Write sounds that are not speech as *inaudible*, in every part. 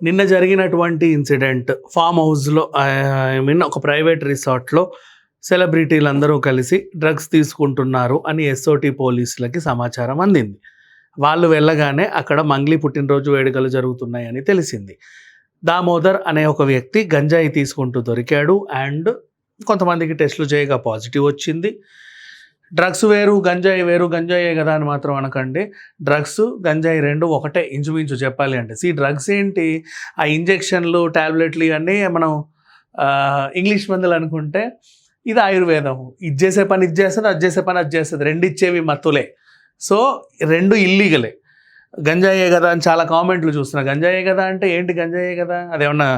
నిన్న జరిగినటువంటి incident farm హౌస్లో ఐ మీన్ ఒక ప్రైవేట్ రిసార్ట్లో సెలబ్రిటీలు అందరూ కలిసి డ్రగ్స్ తీసుకుంటున్నారు అని ఎస్ఓటి పోలీసులకి సమాచారం అందింది. వాళ్ళు వెళ్ళగానే అక్కడ మంగ్లీ పుట్టినరోజు వేడుకలు జరుగుతున్నాయని తెలిసింది. దామోదర్ అనే ఒక వ్యక్తి గంజాయి తీసుకుంటూ దొరికాడు అండ్ కొంతమందికి టెస్టులు చేయగా పాజిటివ్ వచ్చింది. డ్రగ్స్ వేరు గంజాయి వేరు గంజాయే కదా అని మాత్రం అనకండి. డ్రగ్స్ గంజాయి రెండు ఒకటే ఇంచుమించు చెప్పాలి అంటే. సి డ్రగ్స్ ఏంటి? ఆ ఇంజెక్షన్లు టాబ్లెట్లు ఇవన్నీ మనం ఇంగ్లీష్ మందులు అనుకుంటే ఇది ఆయుర్వేదం ఇది చేసే పని ఇది చేస్తుంది అది చేసే పని అది చేస్తుంది. రెండు ఇచ్చేవి మత్తులే. సో రెండు ఇల్లీగలే. గంజాయే కదా అని చాలా కామెంట్లు చూస్తున్నా. గంజాయే కదా అంటే ఏంటి గంజాయే కదా? అదేమన్నా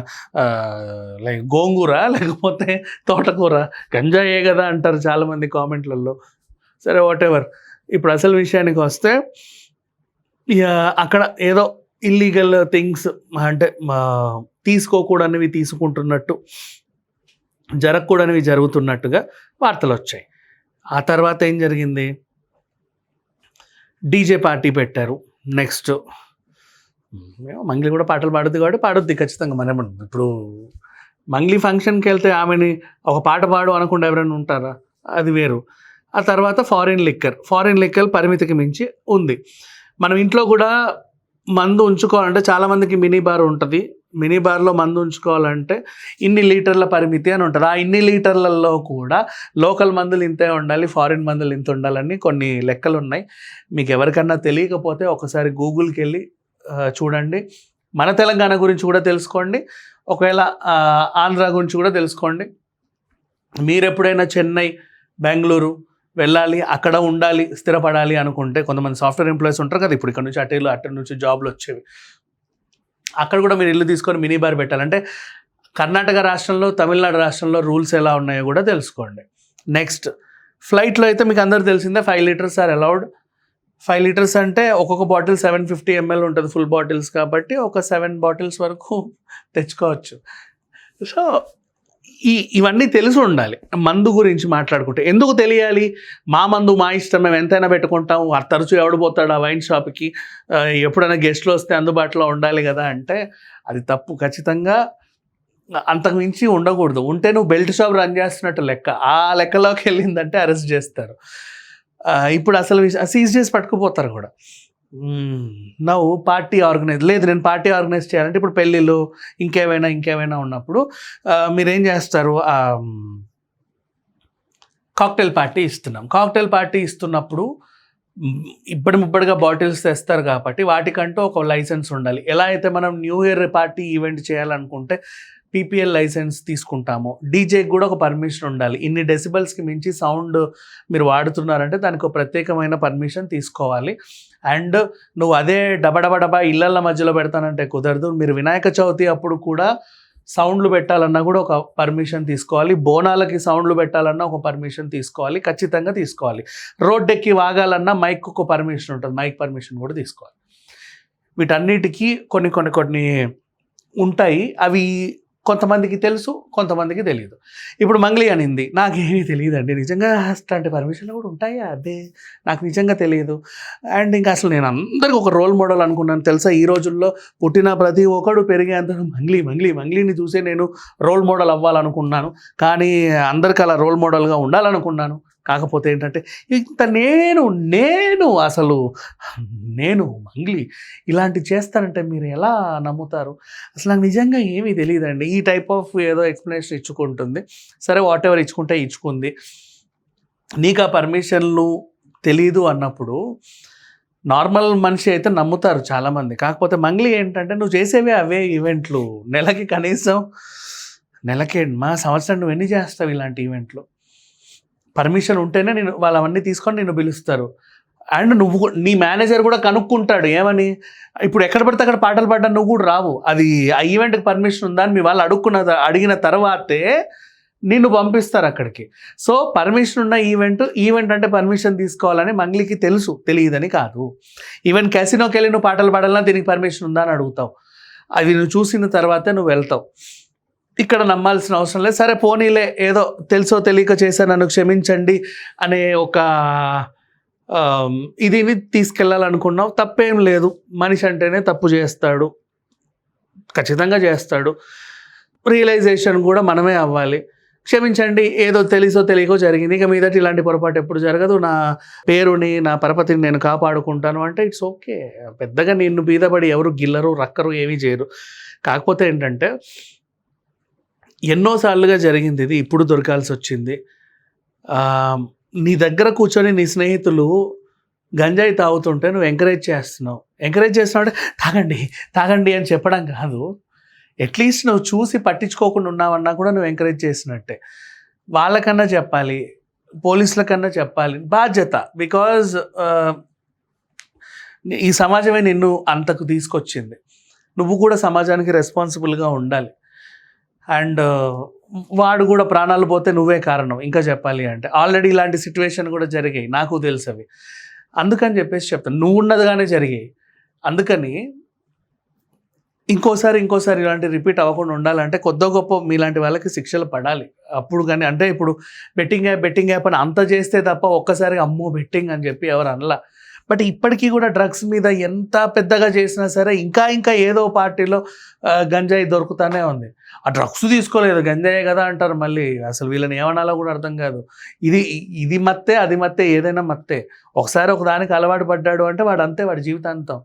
లైక్ గోంగూర? లేకపోతే తోటకూర? గంజాయే కదా అంటారు చాలామంది కామెంట్లలో. సరే వాట్ ఎవర్ ఇప్పుడు అసలు విషయానికి వస్తే ఇక అక్కడ ఏదో ఇల్లీగల్ థింగ్స్ అంటే మా తీసుకోకూడనివి తీసుకుంటున్నట్టు జరగకూడనివి జరుగుతున్నట్టుగా వార్తలు వచ్చాయి. ఆ తర్వాత ఏం జరిగింది? డీజే పార్టీ పెట్టారు. నెక్స్ట్ మంగ్లీ కూడా పాటలు పాడుద్ది కాబట్టి పాడుద్ది ఖచ్చితంగా. మనం ఇప్పుడు మంగ్లీ ఫంక్షన్కి వెళ్తే ఆమెని ఒక పాట పాడు అనకుండా ఎవరైనా ఉంటారా? అది వేరు. ఆ తర్వాత ఫారిన్ లిక్కర్ ఫారిన్ లిక్కర్ పరిమితికి మించి ఉంది. మనం ఇంట్లో కూడా మందు ఉంచుకోవాలంటే చాలామందికి మినీ బార్ ఉంటుంది. మినీ బార్లో మందు ఉంచుకోవాలంటే ఇన్ని లీటర్ల పరిమితి అని ఉంటుంది. ఆ ఇన్ని లీటర్లలో కూడా లోకల్ మందులు ఇంతే ఉండాలి ఫారిన్ మందులు ఇంత ఉండాలని కొన్ని లెక్కలు ఉన్నాయి మీకు ఎవరికన్నా తెలియకపోతే ఒకసారి గూగుల్కి వెళ్ళి చూడండి. మన తెలంగాణ గురించి కూడా తెలుసుకోండి. ఒకవేళ ఆంధ్ర గురించి కూడా తెలుసుకోండి. మీరు ఎప్పుడైనా చెన్నై బెంగళూరు వెళ్ళాలి అక్కడ ఉండాలి స్థిరపడాలి అనుకుంటే కొంతమంది సాఫ్ట్వేర్ ఎంప్లాయీస్ ఉంటారు కదా ఇప్పుడు ఇక్కడ నుంచి అటు ఇల్లు అటు నుంచి జాబ్లు వచ్చేవి. అక్కడ కూడా మీరు ఇల్లు తీసుకొని మినీ బార్ పెట్టాలంటే కర్ణాటక రాష్ట్రంలో తమిళనాడు రాష్ట్రంలో రూల్స్ ఎలా ఉన్నాయో కూడా తెలుసుకోండి. నెక్స్ట్ ఫ్లైట్లో అయితే మీకు అందరు తెలిసిందే five litres are allowed five litres అంటే ఒక్కొక్క బాటిల్ సెవెన్ ఫిఫ్టీ ఎంఎల్ ఉంటుంది ఫుల్ బాటిల్స్ కాబట్టి ఒక సెవెన్ బాటిల్స్ వరకు *laughs* తెచ్చుకోవచ్చు. సో ఈ ఇవన్నీ తెలిసి ఉండాలి. మందు గురించి మాట్లాడుకుంటే. ఎందుకు తెలియాలి? మా మందు మా ఇష్టం మేము ఎంతైనా పెట్టుకుంటాం. ఆ తరచూ ఎవడు పోతాడు ఆ వైన్ షాప్కి? ఎప్పుడైనా గెస్ట్లు వస్తే అందుబాటులో ఉండాలి కదా అంటే అది తప్పు ఖచ్చితంగా. అంతకుమించి ఉండకూడదు. ఉంటే నువ్వు బెల్ట్ షాప్ రన్ చేస్తున్నట్టు లెక్క. ఆ లెక్కలోకి వెళ్ళిందంటే అరెస్ట్ చేస్తారు. ఇప్పుడు అసలు సీజ్ చేసి పట్టుకుపోతారు కూడా. నవ్వు పార్టీ ఆర్గనైజ్ లేదు నేను పార్టీ ఆర్గనైజ్ చేయాలంటే ఇప్పుడు పెళ్ళిళ్ళు ఇంకేమైనా ఇంకేమైనా ఉన్నప్పుడు మీరేం చేస్తారు? కాక్టైల్ పార్టీ ఇస్తున్నాం. కాక్టైల్ పార్టీ ఇస్తున్నప్పుడు ఇప్పటి ముప్పటిగా బాటిల్స్ తెస్తారు కాబట్టి వాటికంటూ ఒక లైసెన్స్ ఉండాలి. ఎలా అయితే మనం న్యూ ఇయర్ పార్టీ ఈవెంట్ చేయాలనుకుంటే పీపీఎల్ లైసెన్స్ తీసుకుంటాము. డీజేకి కూడా ఒక పర్మిషన్ ఉండాలి. ఇన్ని డెసిబల్స్కి మించి సౌండ్ మీరు వాడుతున్నారంటే దానికి ఒక ప్రత్యేకమైన పర్మిషన్ తీసుకోవాలి. అండ్ నువ్వు అదే డబడబడబా ఇళ్ళల ఇళ్ళ మధ్యలో పెడతానంటే కుదరదు. మీరు వినాయక చవితి అప్పుడు కూడా సౌండ్లు పెట్టాలన్నా కూడా ఒక పర్మిషన్ తీసుకోవాలి. బోనాలకి సౌండ్లు పెట్టాలన్నా ఒక పర్మిషన్ తీసుకోవాలి. ఖచ్చితంగా తీసుకోవాలి. రోడ్ ఎక్కి వాగాలన్నా మైక్ ఒక పర్మిషన్ ఉంటుంది. మైక్ పర్మిషన్ కూడా తీసుకోవాలి. వీటన్నిటికీ కొన్ని కొన్ని కొన్ని ఉంటాయి. అవి కొంతమందికి తెలుసు కొంతమందికి తెలియదు ఇప్పుడు మంగ్లీ అనింది నాకేమీ తెలియదండి నిజంగా అట్లాంటి పర్మిషన్లు కూడా ఉంటాయా? అదే నాకు నిజంగా తెలియదు అండ్ ఇంకా అసలు నేను అందరికీ ఒక రోల్ మోడల్ అనుకున్నాను. తెలుసా ఈ రోజుల్లో పుట్టిన ప్రతి ఒక్కడు పెరిగే అందరూ మంగ్లీ మంగ్లీ మంగ్లీని చూసే నేను రోల్ మోడల్ అవ్వాలనుకున్నాను. కానీ అందరికీ అలా రోల్ మోడల్గా ఉండాలనుకున్నాను. కాకపోతే ఏంటంటే ఇంత నేను నేను అసలు నేను మంగ్లీ ఇలాంటి చేస్తానంటే మీరు ఎలా నమ్ముతారు? అసలు నాకు నిజంగా ఏమీ తెలియదండి ఈ టైప్ ఆఫ్ ఏదో ఎక్స్ప్లెనేషన్ ఇచ్చుకుంటుంది. సరే వాట్ ఎవర్ ఇచ్చుకుంటే ఇచ్చుకుంది. నీకు ఆ పర్మిషన్లు తెలీదు అన్నప్పుడు నార్మల్ మనిషి అయితే నమ్ముతారు చాలామంది. కాకపోతే మంగ్లీ ఏంటంటే నువ్వు చేసేవే అవే ఈవెంట్లు. నెలకి కనీసం నెలకే మా సంవత్సరం నువ్వు ఎన్ని చేస్తావు ఇలాంటి ఈవెంట్లు? పర్మిషన్ ఉంటేనే నేను వాళ్ళు అవన్నీ తీసుకొని నిన్ను పిలుస్తారు. అండ్ నువ్వు నీ మేనేజర్ కూడా కనుక్కుంటాడు ఏమని? ఇప్పుడు ఎక్కడ పడితే అక్కడ పాటలు పాడడా నువ్వు కూడా రావు. అది ఆ ఈవెంట్కి పర్మిషన్ ఉందా అని మీ వాళ్ళు అడుక్కున్న అడిగిన తర్వాతే నిన్ను పంపిస్తారు అక్కడికి. సో పర్మిషన్ ఉన్న ఈవెంట్ ఈవెంట్ అంటే పర్మిషన్ తీసుకోవాలని మంగ్లీకి తెలుసు తెలియదని కాదు. ఈవెన్ క్యాసినోకి వెళ్ళి నువ్వు పాటలు పాడాలన్నా దీనికి పర్మిషన్ ఉందా అని అడుగుతావు. అవి నువ్వు చూసిన తర్వాతే నువ్వు వెళ్తావు. ఇక్కడ నమ్మాల్సిన అవసరం లేదు. సరే పోనీలే ఏదో తెలుసో తెలియక చేశా నన్ను క్షమించండి అనే ఒక ఇదిని తీసుకెళ్ళాలనుకున్నావు. తప్పేం లేదు. మనిషి అంటేనే తప్పు చేస్తాడు. ఖచ్చితంగా చేస్తాడు. రియలైజేషన్ కూడా మనమే అవ్వాలి. క్షమించండి ఏదో తెలుసో తెలియకో జరిగింది. ఇక మీదట ఇలాంటి పొరపాటు ఎప్పుడు జరగదు. నా పేరుని నా పరపతిని నేను కాపాడుకుంటాను అంటే ఇట్స్ ఓకే. పెద్దగా నిన్ను బీదపడి ఎవరు గిల్లరు రక్కరు ఏమీ చేయరు. కాకపోతే ఏంటంటే ఎన్నోసార్లుగా జరిగింది ఇది. ఇప్పుడు దొరకాల్సి వచ్చింది నీ దగ్గర కూర్చొని నీ స్నేహితులు గంజాయి తాగుతుంటే నువ్వు ఎంకరేజ్ చేస్తున్నావు. ఎంకరేజ్ చేస్తున్నావు అంటే తాగండి తాగండి అని చెప్పడం కాదు. అట్లీస్ట్ నువ్వు చూసి పట్టించుకోకుండా ఉన్నావన్నా కూడా నువ్వు ఎంకరేజ్ చేసినట్టే. వాళ్ళకన్నా చెప్పాలి. పోలీసుల కన్నా చెప్పాలి. బాధ్యత. బికాజ్ ఈ సమాజమే నిన్ను అంతకు తీసుకొచ్చింది. నువ్వు కూడా సమాజానికి రెస్పాన్సిబుల్గా ఉండాలి. అండ్ వాడు కూడా ప్రాణాలు పోతే నువ్వే కారణం. ఇంకా చెప్పాలి అంటే ఆల్రెడీ ఇలాంటి సిచ్యువేషన్ కూడా జరిగాయి. నాకు తెలుసు అవి. అందుకని చెప్పేసి చెప్తాను. నువ్వు ఉన్నదిగానే జరిగాయి. అందుకని ఇంకోసారి ఇంకోసారి ఇలాంటి రిపీట్ అవ్వకుండా ఉండాలంటే కొద్ది గొప్ప మీలాంటి వాళ్ళకి శిక్షలు పడాలి. అప్పుడు కానీ అంటే ఇప్పుడు బెట్టింగ్ యాప్ బెట్టింగ్ యాప్ అని అంత చేస్తే తప్ప ఒక్కసారి అమ్మో బెట్టింగ్ అని చెప్పి ఎవరు అనలా. బట్ ఇప్పటికీ కూడా డ్రగ్స్ మీద ఎంత పెద్దగా చేసినా సరే ఇంకా ఇంకా ఏదో పార్టీలో గంజాయి దొరుకుతానే ఉంది. ఆ డ్రగ్స్ తీసుకోలేదు గంజాయే కదా అంటారు మళ్ళీ. అసలు వీళ్ళని ఏమనాలో కూడా అర్థం కాదు. ఇది ఇది మత్తే అది మత్తే ఏదైనా మత్తే. ఒకసారి ఒక దానికి అలవాటు పడ్డాడు అంటే వాడు అంతే వాడి జీవితాంతం.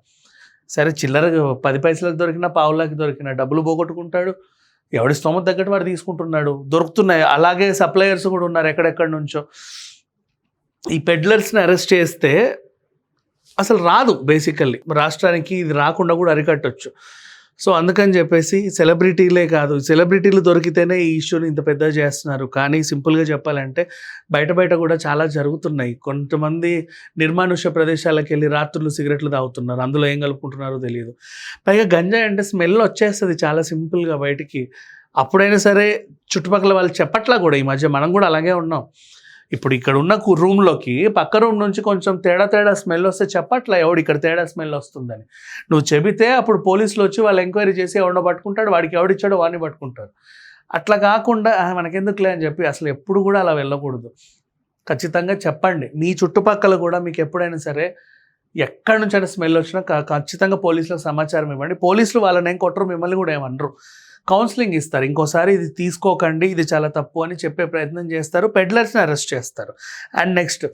సరే చిల్లర పది పైసలకు దొరికినా పావులకి దొరికినా డబ్బులు పోగొట్టుకుంటాడు. ఎవడి స్తోమత తగ్గట్టు వాడు తీసుకుంటున్నాడు. దొరుకుతున్నాయి. అలాగే సప్లయర్స్ కూడా ఉన్నారు ఎక్కడెక్కడి నుంచో. ఈ పెడ్లర్స్ని అరెస్ట్ చేస్తే అసలు రాదు బేసికల్లీ. రాష్ట్రానికి ఇది రాకుండా కూడా అరికట్టొచ్చు. సో అందుకని చెప్పేసి సెలబ్రిటీలే కాదు సెలబ్రిటీలు దొరికితేనే ఈ ఇష్యూని ఇంత పెద్ద చేస్తున్నారు. కానీ సింపుల్గా చెప్పాలంటే బయట బయట కూడా చాలా జరుగుతున్నాయి. కొంతమంది నిర్మానుష్య ప్రదేశాలకు వెళ్ళి రాత్రులు సిగరెట్లు తాగుతున్నారు. అందులో ఏం కలుపుకుంటున్నారో తెలియదు. పైగా గంజాయి అంటే స్మెల్ వచ్చేస్తుంది చాలా సింపుల్గా బయటికి. అప్పుడైనా సరే చుట్టుపక్కల వాళ్ళు చెప్పట్లా కూడా ఈ మధ్య మనం కూడా అలాగే ఉన్నాం. ఇప్పుడు ఇక్కడ ఉన్న రూమ్లోకి పక్క రూమ్ నుంచి కొంచెం తేడా తేడా స్మెల్ వస్తే చెప్పట్లా ఎవడు ఇక్కడ తేడా స్మెల్ వస్తుందని. నువ్వు చెబితే అప్పుడు పోలీసులు వచ్చి వాళ్ళు ఎంక్వైరీ చేసి ఎవడో పట్టుకుంటాడు వాడికి ఎవడిచ్చాడో వాడిని పట్టుకుంటారు. అట్లా కాకుండా మనకెందుకులే అని చెప్పి అసలు ఎప్పుడు కూడా అలా వెళ్ళకూడదు. ఖచ్చితంగా చెప్పండి. మీ చుట్టుపక్కల కూడా మీకు ఎప్పుడైనా సరే ఎక్కడి నుంచి అయినా స్మెల్ వచ్చినా ఖచ్చితంగా పోలీసులకు సమాచారం ఇవ్వండి. పోలీసులు వాళ్ళని ఏం కొట్టరు మిమ్మల్ని కూడా ఏమనరు కౌన్సిలింగ్ ఇస్తారు. ఇంకోసారి ఇది తీసుకోకండి ఇది చాలా తప్పు అని చెప్పే ప్రయత్నం చేస్తారు. పెడ్లర్స్ని అరెస్ట్ చేస్తారు. అండ్ నెక్స్ట్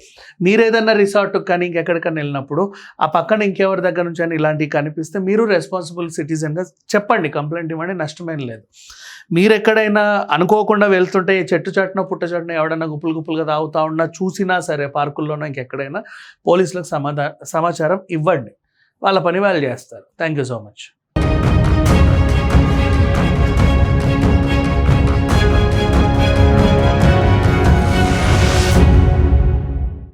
మీరు ఏదైనా రిసార్ట్ కానీ ఇంకెక్కడికైనా వెళ్ళినప్పుడు ఆ పక్కన ఇంకెవరి దగ్గర నుంచి అని ఇలాంటివి కనిపిస్తే మీరు రెస్పాన్సిబుల్ సిటిజన్గా చెప్పండి. కంప్లైంట్ ఇవ్వండి నష్టమేం లేదు. మీరు ఎక్కడైనా అనుకోకుండా వెళ్తుంటే చెట్టు చాటున పుట్ట చాటున ఎవడైనా గుప్పులు గుప్పులుగా తాగుతా ఉన్నా చూసినా సరే పార్కుల్లోనో ఇంకెక్కడైనా పోలీసులకు సమాధా సమాచారం ఇవ్వండి. వాళ్ళ పని వాళ్ళు చేస్తారు. Thank you so much